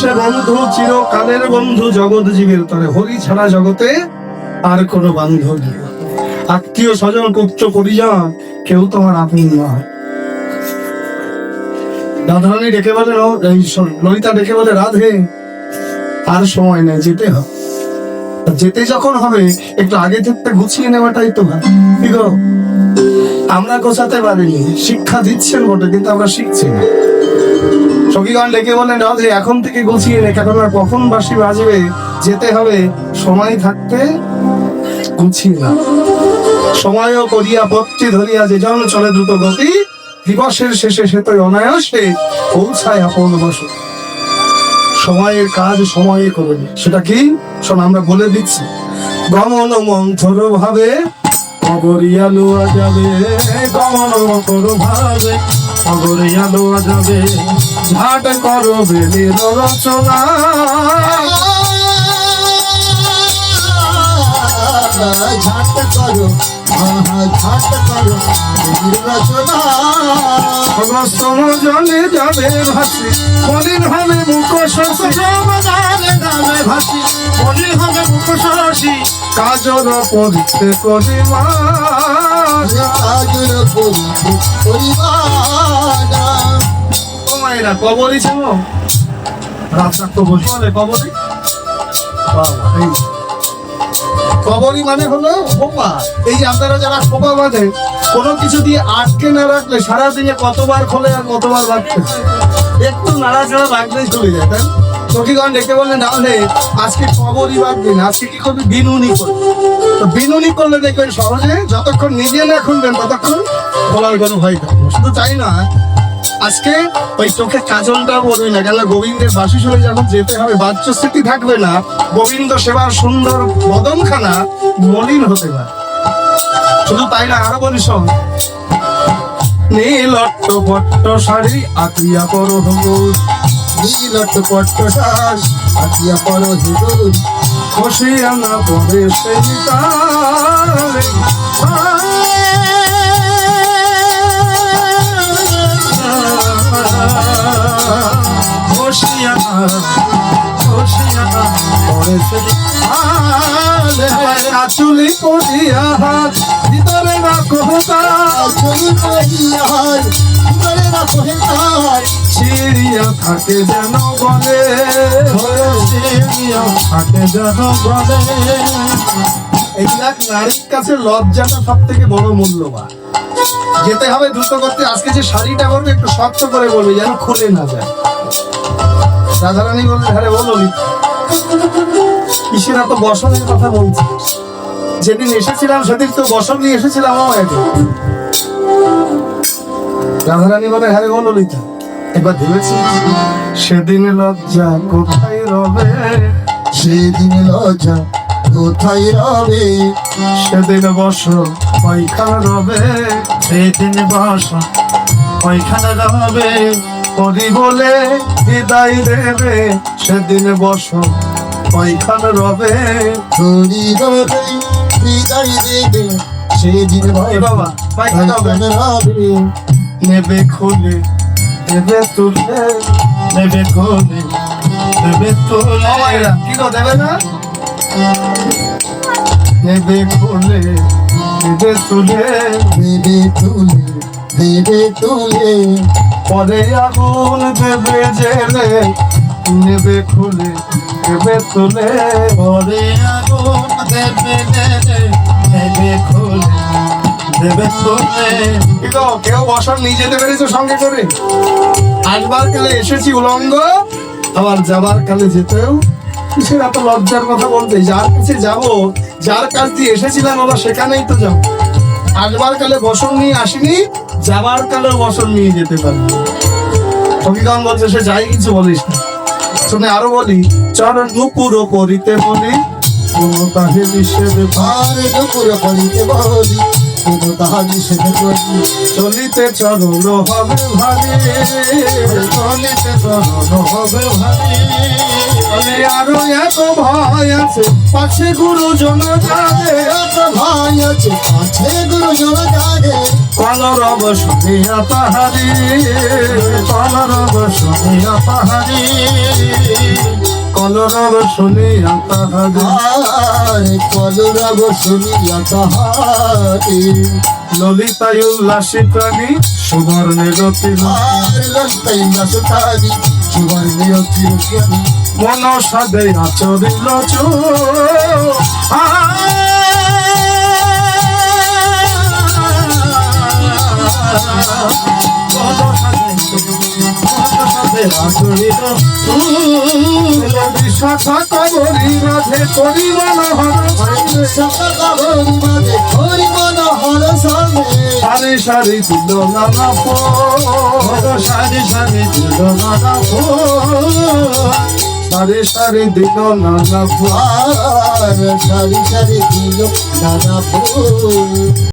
সে বন্ধু চিরকালের বন্ধু, জগৎ জীবের তরে, হরি ছাড়া জগতে আর কোনো বান্ধব আত্মীয় স্বজন পুত্র পরিজন, কেউ তোমার আপন নয়। ডেকে বলে ললিতা ডেকে বলে, রাধে, আর সময় নেই, যেতে হবে। যেতে যখন হবে, একটু আগে থেকে গুছিয়ে নেওয়াটাই তো আমরা গোছাতে পারিনি, শিক্ষা দিচ্ছেন বটে, কিন্তু আমরা শিখছি না। সখীগণ ডেকে বলেন রাধে এখন থেকে গুছিয়ে নে কেননা কখন বাসি বাজবে? যেতে হবে। সময় থাকতে গুছিয়ে না সময়ও করিয়া পথটি ধরিয়া যে জন চলে দ্রুত গতি। দিবসের শেষে সে তো অনায়াসে পৌঁছায় আপন বসে। সময়ের কাজ সময়ে করবে সেটা কি? শোন, আমরা বলে দিচ্ছি। গমন মন্থর ভাবে, অগরিয়া লোয়া যাবে। গমন মন্থর ভাবে অগরিয়া লোয়া যাবে ঝাট করো বেলের রচনা। ঝাট করো আহা ঝাট করো নির্বাচনা জলে যাবে ভাসি মলিন হবে ভাসি হবে মুখোশী কাজর পরিতে করিমা পরিবার। মানে হলো এই যে আপনারা যারা বাঁধে, কোনো কিছু দিয়ে আটকে না রাখলে সারাদিনে কতবার খোলে আর কতবার একটু নাড়াচাড়া রাখলেই চলে যায়, তাই না? সখীগণ ডেকে বললেন নাহলে আজকে কবরই বাঁধবেন, আজকে কি করবি? বিনুনি করবি। বিনুনি করলে দেখবেন সহজে যতক্ষণ নিজে না খুলবেন, ততক্ষণ খোলার কোনো ভয় থাকবে শুধু তাই না আজকে ওই চোখে কাজলটা বলবে না, কেন গোবিন্দের বাসি শুনে যখন যেতে হবে বাহ্য স্মৃতি থাকবে না, গোবিন্দ সেবার সুন্দর বদনখানা মলিন হতে পারে। শুধু তাই না, আরও বলি শোন নীলট্ট পট্ট শাড়ি আক্রিয়া করো হলুদ। নীলট পট্ট শ্বাস আকিয়া পর হিরুদ খুশি আনা পরে সেই পরে সেই তালে কাচুলি পড়িয়া হাত ভিতরে না কোহতা চলি করিয়া করে না কহিতায় চিড়িয়া থাকে যেন বলে। চিড়িয়া থাকে যেন বলে। এইবিলাক নারীর কাছে লজ্জাটা সব থেকে বড় মূল্যবান। যেতে হবে দ্রুত করতে আজকে যে শাড়িটা করবে একটু শক্ত করে বলবে যেন খুলে না যায়। রাধারানী বলবে হ্যাঁ বলো কিসের এত বসনের কথা বলছি। যেদিন এসেছিলাম সেদিন তো বসন নিয়ে এসেছিলাম আমার রাধারানী বলে হ্যাঁ বলো ললিতা একবার ভেবেছি সেদিন লজ্জা কোথায় রবে? সেদিন লজ্জা কোথায় রবে? সেদিন বস ওইখানে রবে? সেদিন বস ওইখানে রবে? করি বলে বিদায় দেবে সেদিন বস ওইখানে রবে। তোরি রবে বিদায় দেবে সেদিন বাবা। রবে। নেবে খুলে দেবে তুলে নেবে খুলে দেবে তুলে। কি দেবে না? নেবে খুলে দেবে তুলে। নেবে তুলে। দেবে তুলে। পরে আগুন দেবে জেলে, নেবে খুলে দেবে তুলে। পরে আগুন দেবে দেবে নেবে খুলে দেবে তুলে। কেউ বসার নিয়ে যেতে পেরেছ সঙ্গে করে? আসবার কালে এসেছি উলঙ্গ, আবার যাবার কালে যেতেও। কিসের এত লজ্জার কথা বলতে? যার কাছে যাব, যার কাছ দিয়ে এসেছিলাম, আবার সেখানেই তো যাব। আসবার কালে বসন নিয়ে আসিনি যাবার কালেও বসন নিয়ে যেতে পারি সঙ্গীগণ বলছে সে যাই কিছু বলিস না। শুনে আরও বলি চর নুপুর করিতে বলি কোন তাহে নিষেধ আর দুপুর করিতে বলি কোনো তাহা নিষেধ করি। চলিতে চরণ হবে ভারী চলিতে চরণ হবে ভারী। আরও এত ভয় আছে, পাশে গুরুজন যাবে এত ভাই আছে কাছে গুরুজন জাগে। কলরব শুনিয়া তাহারি কলরব শুনিয়া তাহারি কলরব শুনিয়া তাহারি কলরব শুনিয়া তাহারে ললিতায় উল্লাসী প্রাণী, সুবর্ণের তিল আর ললিতাই নাচতারি সুবর্ণীয় চিরজ্ঞানী মন সাদে আচরিল কবরী রাধে হরি মন হর সারি সারি দিল নানা ফো সারি সারি দিল নানা ফো সারি সারি দিল নানা ফুল। সারি সারি দিল নানা ফুল।